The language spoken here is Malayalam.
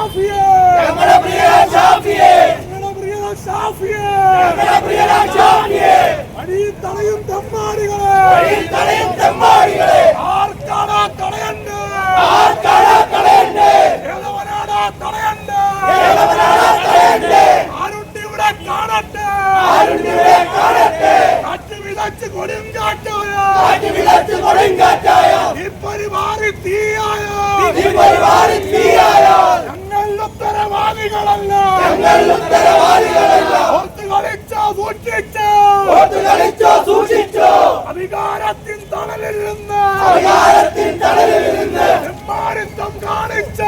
ഷാഫിയെ. ഞങ്ങളുടെ പ്രിയ ഷാഫിയെ. ഞങ്ങളുടെ പ്രിയ ഷാഫിയെ. ഞങ്ങളുടെ പ്രിയ ഷാഫിയെ. അടിയിൽ തടയും തെമ്മാടികളെ. വഴിയിൽ തടയും തെമ്മാടികളെ. ആർക്കാടാ തടയണ്ട്? ആർക്കാണ് കളയണ്ടേ ഏതവനാടാ തടയണ്ട്? ഏതവനാണ് കളയണ്ടേ ആരുണ്ട് ഇവിടെ കാണട്ടെ? ആരുണ്ടിവിടെ കാണട്ടെ? കാറ്റ് വിതച്ച് കൊടുങ്കാറ്റായ കാറ്റ് വിതച്ച് കൊടുങ്കാറ്റായ ഇപ്പൊരു മാറി തീ ഉത്തരവാദികളല്ല ഞങ്ങൾ ഉത്തരവാദികളല്ല ഒത്തു കളിച്ച സൂക്ഷിച്ച. ഒത്തു അധികാരത്തിൻ തണലിൽ നിന്ന് അധികാരത്തിൻ തണലിൽ നിന്ന് കാണിച്ച.